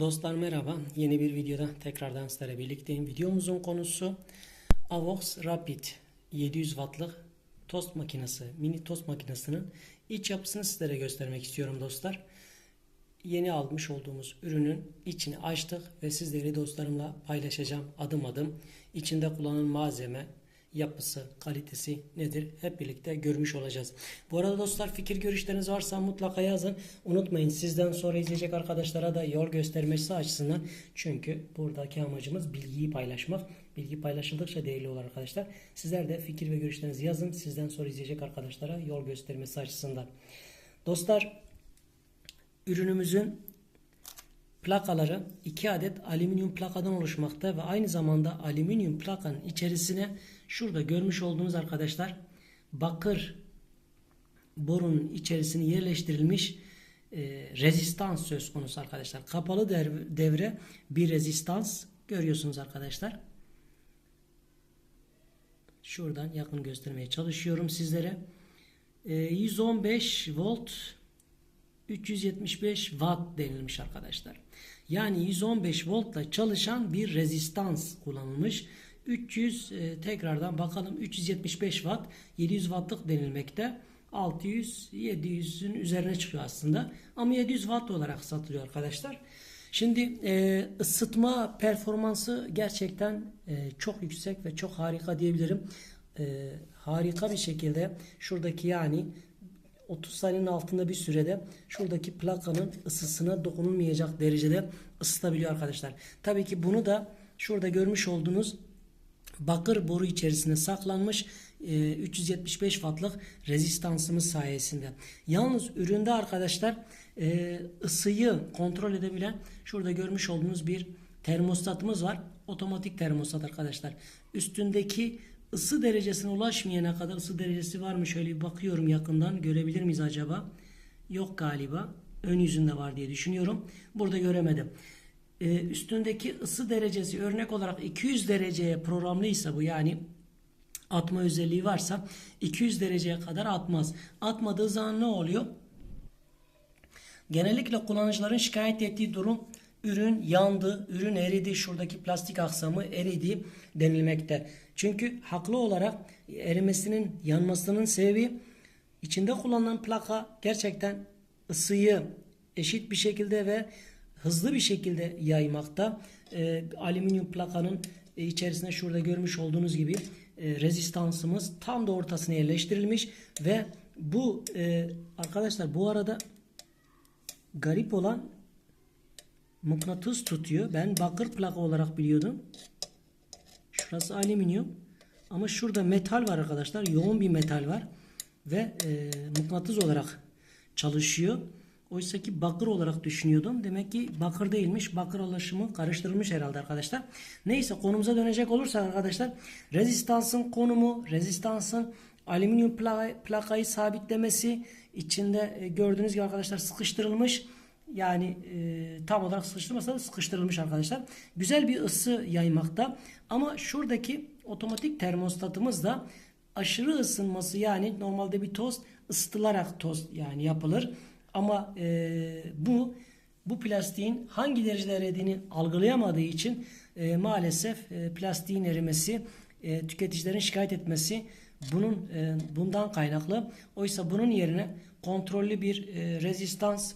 Dostlar merhaba. Yeni bir videoda tekrardan sizlerle birlikteyim. Videomuzun konusu Avox Rapid 700 wattlık tost makinesi, mini tost makinesinin iç yapısını sizlere göstermek istiyorum dostlar. Yeni almış olduğumuz ürünün içini açtık ve sizleri dostlarımla paylaşacağım adım adım. İçinde kullanılan malzeme, yapısı, kalitesi nedir hep birlikte görmüş olacağız. Bu arada dostlar fikir görüşleriniz varsa mutlaka yazın. Unutmayın sizden sonra izleyecek arkadaşlara da yol göstermesi açısından. Çünkü buradaki amacımız bilgiyi paylaşmak. Bilgi paylaşıldıkça değerli olur arkadaşlar. Sizler de fikir ve görüşlerinizi yazın. Sizden sonra izleyecek arkadaşlara yol göstermesi açısından. Dostlar ürünümüzün plakaları 2 adet alüminyum plakadan oluşmakta ve aynı zamanda alüminyum plakanın içerisine şurada görmüş olduğunuz arkadaşlar bakır borunun içerisine yerleştirilmiş e, rezistans söz konusu arkadaşlar. Kapalı dev- devre bir rezistans görüyorsunuz arkadaşlar. Şuradan yakın göstermeye çalışıyorum sizlere. E, 115 volt 375 watt denilmiş arkadaşlar. Yani 115 voltla çalışan bir rezistans kullanılmış. 300 e, tekrardan bakalım 375 watt 700 wattlık denilmekte. 600 700'ün üzerine çıkıyor aslında. Ama 700 watt olarak satılıyor arkadaşlar. Şimdi e, ısıtma performansı gerçekten e, çok yüksek ve çok harika diyebilirim. E, harika bir şekilde şuradaki yani 30 saniyenin altında bir sürede şuradaki plakanın ısısına dokunulmayacak derecede ısıtabiliyor arkadaşlar. Tabii ki bunu da şurada görmüş olduğunuz bakır boru içerisinde saklanmış e, 375 wattlık rezistansımız sayesinde. Yalnız üründe arkadaşlar e, ısıyı kontrol edebilen şurada görmüş olduğunuz bir termostatımız var. Otomatik termostat arkadaşlar. Üstündeki ısı derecesine ulaşmayana kadar ısı derecesi var mı? Şöyle bir bakıyorum yakından. Görebilir miyiz acaba? Yok galiba. Ön yüzünde var diye düşünüyorum. Burada göremedim. Ee, üstündeki ısı derecesi örnek olarak 200 dereceye programlıysa bu yani atma özelliği varsa 200 dereceye kadar atmaz. Atmadığı zaman ne oluyor? Genellikle kullanıcıların şikayet ettiği durum ürün yandı, ürün eridi, şuradaki plastik aksamı eridi denilmekte. Çünkü haklı olarak erimesinin, yanmasının sebebi içinde kullanılan plaka gerçekten ısıyı eşit bir şekilde ve hızlı bir şekilde yaymakta. Ee, alüminyum plakanın e, içerisinde şurada görmüş olduğunuz gibi e, rezistansımız tam da ortasına yerleştirilmiş ve bu e, arkadaşlar bu arada garip olan mıknatıs tutuyor. Ben bakır plaka olarak biliyordum. Şurası alüminyum. Ama şurada metal var arkadaşlar. Yoğun bir metal var. Ve e, mıknatıs olarak çalışıyor. Oysa ki bakır olarak düşünüyordum. Demek ki bakır değilmiş. Bakır alaşımı karıştırılmış herhalde arkadaşlar. Neyse konumuza dönecek olursak arkadaşlar. Rezistansın konumu, rezistansın alüminyum plaka, plakayı sabitlemesi içinde e, gördüğünüz gibi arkadaşlar sıkıştırılmış. Yani e, tam olarak sıkıştırmasa da sıkıştırılmış arkadaşlar. Güzel bir ısı yaymakta. Ama şuradaki otomatik termostatımız da aşırı ısınması yani normalde bir tost ısıtılarak tost yani yapılır. Ama e, bu bu plastiğin hangi derecede eridiğini algılayamadığı için e, maalesef e, plastiğin erimesi e, tüketicilerin şikayet etmesi bunun e, bundan kaynaklı. Oysa bunun yerine kontrollü bir e, rezistans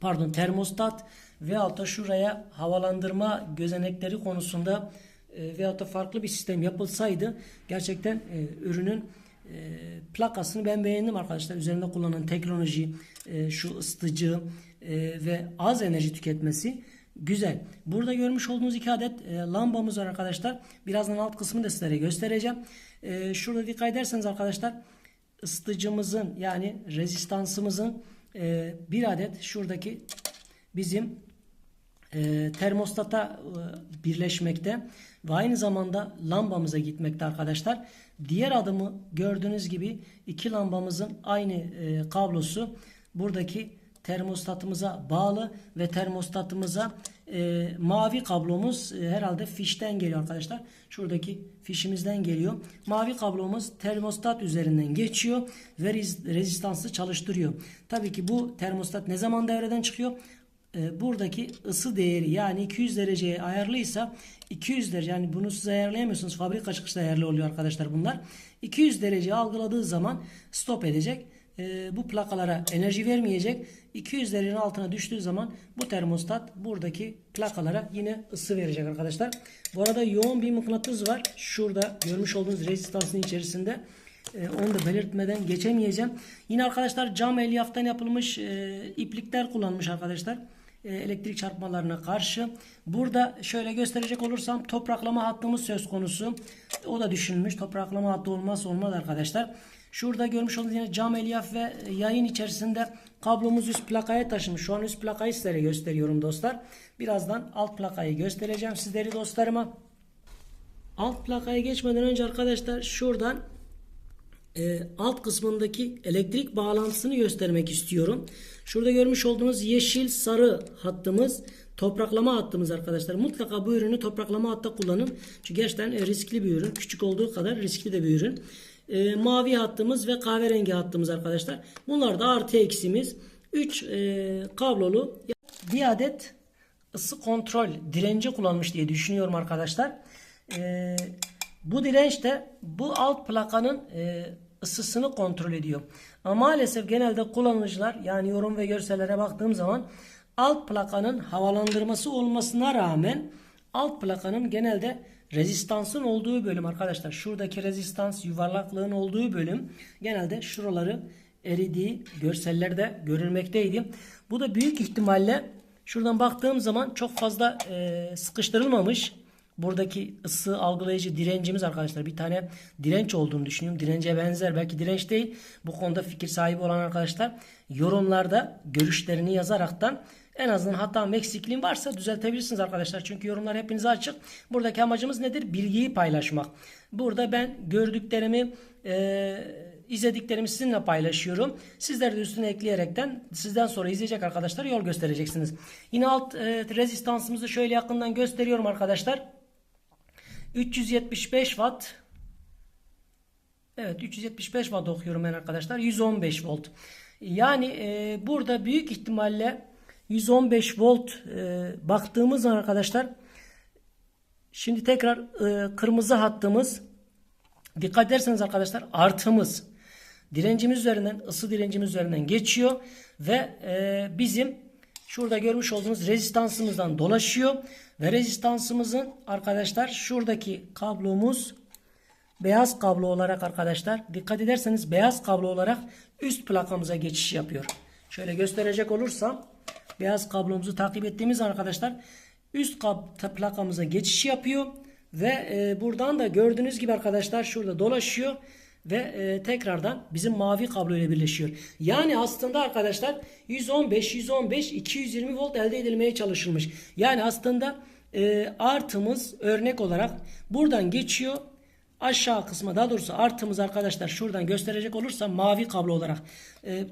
pardon termostat veyahut da şuraya havalandırma gözenekleri konusunda e, veyahut da farklı bir sistem yapılsaydı gerçekten e, ürünün e, plakasını ben beğendim arkadaşlar. Üzerinde kullanılan teknoloji, e, şu ısıtıcı e, ve az enerji tüketmesi güzel. Burada görmüş olduğunuz iki adet e, lambamız var arkadaşlar. Birazdan alt kısmını da sizlere göstereceğim. E, şurada dikkat ederseniz arkadaşlar ısıtıcımızın yani rezistansımızın e, bir adet şuradaki bizim e, termostata e, birleşmekte ve aynı zamanda lambamıza gitmekte arkadaşlar. Diğer adımı gördüğünüz gibi iki lambamızın aynı e, kablosu buradaki termostatımıza bağlı ve termostatımıza e, mavi kablomuz e, herhalde fişten geliyor arkadaşlar. Şuradaki fişimizden geliyor. Mavi kablomuz termostat üzerinden geçiyor ve rezistansı çalıştırıyor. Tabii ki bu termostat ne zaman devreden çıkıyor? e, buradaki ısı değeri yani 200 dereceye ayarlıysa 200 derece yani bunu siz ayarlayamıyorsunuz. Fabrika çıkışta ayarlı oluyor arkadaşlar bunlar. 200 derece algıladığı zaman stop edecek. E, bu plakalara enerji vermeyecek. 200 derecenin altına düştüğü zaman bu termostat buradaki plakalara yine ısı verecek arkadaşlar. Bu arada yoğun bir mıknatıs var. Şurada görmüş olduğunuz rezistansın içerisinde. E, onu da belirtmeden geçemeyeceğim. Yine arkadaşlar cam elyaftan yapılmış e, iplikler kullanmış arkadaşlar. E, elektrik çarpmalarına karşı. Burada şöyle gösterecek olursam topraklama hattımız söz konusu. O da düşünülmüş. Topraklama hattı olmazsa olmaz arkadaşlar. Şurada görmüş olduğunuz yine cam elyaf ve yayın içerisinde kablomuz üst plakaya taşımış. Şu an üst plakayı sizlere gösteriyorum dostlar. Birazdan alt plakayı göstereceğim sizleri dostlarıma. Alt plakaya geçmeden önce arkadaşlar şuradan e, alt kısmındaki elektrik bağlantısını göstermek istiyorum. Şurada görmüş olduğunuz yeşil sarı hattımız topraklama hattımız arkadaşlar. Mutlaka bu ürünü topraklama hatta kullanın. Çünkü gerçekten e, riskli bir ürün. Küçük olduğu kadar riskli de bir ürün. E, mavi hattımız ve kahverengi hattımız arkadaşlar. Bunlar da artı eksimiz. 3 e, kablolu bir adet ısı kontrol direnci kullanmış diye düşünüyorum arkadaşlar. E, bu direnç de bu alt plakanın e, ısısını kontrol ediyor. Ama maalesef genelde kullanıcılar yani yorum ve görsellere baktığım zaman alt plakanın havalandırması olmasına rağmen alt plakanın genelde rezistansın olduğu bölüm arkadaşlar. Şuradaki rezistans yuvarlaklığın olduğu bölüm genelde şuraları eridiği görsellerde görülmekteydi. Bu da büyük ihtimalle şuradan baktığım zaman çok fazla e, sıkıştırılmamış buradaki ısı algılayıcı direncimiz arkadaşlar bir tane direnç olduğunu düşünüyorum. Dirence benzer belki direnç değil. Bu konuda fikir sahibi olan arkadaşlar yorumlarda görüşlerini yazaraktan en azından hatam eksikliğim varsa düzeltebilirsiniz arkadaşlar. Çünkü yorumlar hepinize açık. Buradaki amacımız nedir? Bilgiyi paylaşmak. Burada ben gördüklerimi e, izlediklerimi sizinle paylaşıyorum. Sizler de üstüne ekleyerekten sizden sonra izleyecek arkadaşlar yol göstereceksiniz. Yine alt e, rezistansımızı şöyle yakından gösteriyorum arkadaşlar. 375 watt Evet 375 watt okuyorum ben arkadaşlar. 115 volt. Yani e, burada büyük ihtimalle 115 volt e, baktığımız zaman arkadaşlar şimdi tekrar e, kırmızı hattımız dikkat ederseniz arkadaşlar artımız direncimiz üzerinden ısı direncimiz üzerinden geçiyor ve e, bizim şurada görmüş olduğunuz rezistansımızdan dolaşıyor ve rezistansımızın arkadaşlar şuradaki kablomuz beyaz kablo olarak arkadaşlar dikkat ederseniz beyaz kablo olarak üst plakamıza geçiş yapıyor. Şöyle gösterecek olursam beyaz kablomuzu takip ettiğimiz arkadaşlar üst plakamıza geçiş yapıyor ve e, buradan da gördüğünüz gibi arkadaşlar şurada dolaşıyor ve e, tekrardan bizim mavi kablo ile birleşiyor. Yani aslında arkadaşlar 115 115 220 volt elde edilmeye çalışılmış. Yani aslında e, artımız örnek olarak buradan geçiyor. Aşağı kısma daha doğrusu artımız arkadaşlar şuradan gösterecek olursam mavi kablo olarak e,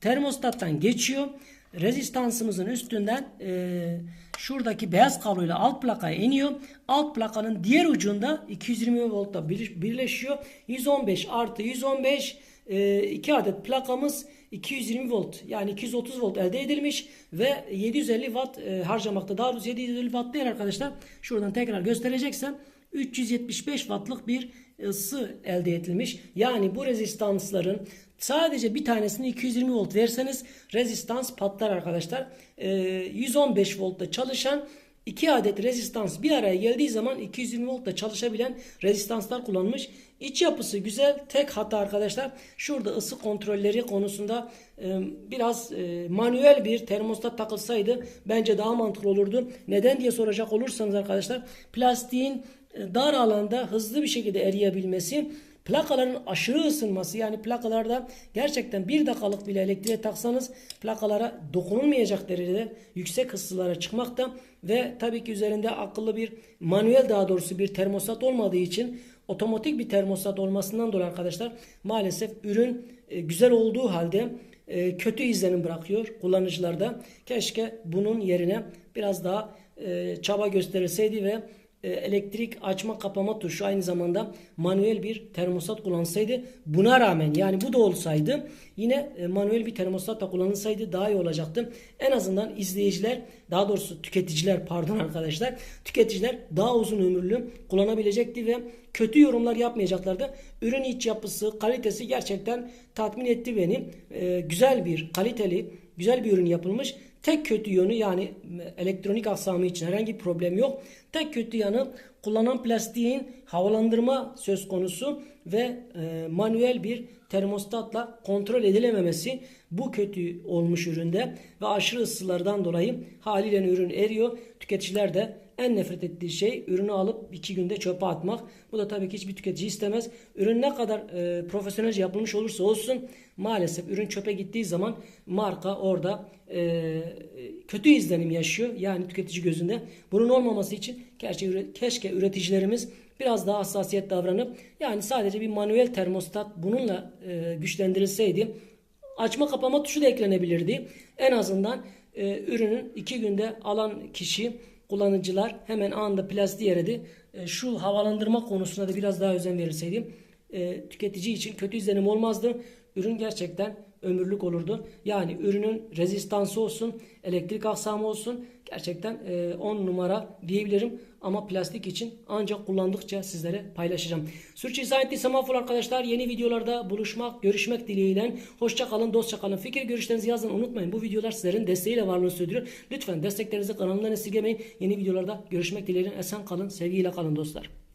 termostattan geçiyor. Rezistansımızın üstünden e, şuradaki beyaz kabloyla alt plakaya iniyor. Alt plakanın diğer ucunda 220 voltta birleşiyor. 115 artı 115 e, iki adet plakamız 220 volt yani 230 volt elde edilmiş ve 750 watt e, harcamakta. Daha doğrusu 750 watt değil arkadaşlar. Şuradan tekrar göstereceksem 375 wattlık bir ısı elde edilmiş. Yani bu rezistansların sadece bir tanesini 220 volt verseniz rezistans patlar arkadaşlar. E, 115 voltta çalışan 2 adet rezistans bir araya geldiği zaman 220 voltta çalışabilen rezistanslar kullanmış. İç yapısı güzel. Tek hata arkadaşlar şurada ısı kontrolleri konusunda e, biraz e, manuel bir termostat takılsaydı bence daha mantıklı olurdu. Neden diye soracak olursanız arkadaşlar plastiğin e, dar alanda hızlı bir şekilde eriyebilmesi Plakaların aşırı ısınması yani plakalarda gerçekten bir dakikalık bile elektriğe taksanız plakalara dokunulmayacak derecede yüksek ısılara çıkmakta ve tabii ki üzerinde akıllı bir manuel daha doğrusu bir termostat olmadığı için otomatik bir termostat olmasından dolayı arkadaşlar maalesef ürün e, güzel olduğu halde e, kötü izlenim bırakıyor kullanıcılarda. Keşke bunun yerine biraz daha e, çaba gösterilseydi ve elektrik açma kapama tuşu aynı zamanda manuel bir termostat kullansaydı buna rağmen yani bu da olsaydı yine e, manuel bir termostat da kullanılsaydı daha iyi olacaktı. En azından izleyiciler daha doğrusu tüketiciler pardon arkadaşlar tüketiciler daha uzun ömürlü kullanabilecekti ve kötü yorumlar yapmayacaklardı. Ürün iç yapısı, kalitesi gerçekten tatmin etti beni. E, güzel bir, kaliteli, güzel bir ürün yapılmış. Tek kötü yönü yani elektronik aksamı için herhangi bir problem yok. Tek kötü yanı kullanan plastiğin havalandırma söz konusu ve e, manuel bir termostatla kontrol edilememesi bu kötü olmuş üründe ve aşırı ısılardan dolayı haliyle ürün eriyor. Tüketiciler de en nefret ettiği şey ürünü alıp iki günde çöpe atmak. Bu da tabii ki hiçbir tüketici istemez. Ürün ne kadar e, profesyonelce yapılmış olursa olsun maalesef ürün çöpe gittiği zaman marka orada e, kötü izlenim yaşıyor. Yani tüketici gözünde. Bunun olmaması için keşke, keşke üreticilerimiz biraz daha hassasiyet davranıp yani sadece bir manuel termostat bununla e, güçlendirilseydi açma kapama tuşu da eklenebilirdi. En azından e, ürünün iki günde alan kişi kullanıcılar hemen anında plastiği eridi. E, şu havalandırma konusuna da biraz daha özen verilseydi e, tüketici için kötü izlenim olmazdı. Ürün gerçekten ömürlük olurdu. Yani ürünün rezistansı olsun, elektrik aksamı olsun gerçekten 10 numara diyebilirim. Ama plastik için ancak kullandıkça sizlere paylaşacağım. Sürçülisan ettiysem affola arkadaşlar. Yeni videolarda buluşmak, görüşmek dileğiyle. Hoşça kalın, dostça. Fikir görüşlerinizi yazın unutmayın. Bu videolar sizlerin desteğiyle varlığını sürdürüyor. Lütfen desteklerinizi kanalımdan esirgemeyin. Yeni videolarda görüşmek dileğiyle. Esen kalın, sevgiyle kalın dostlar.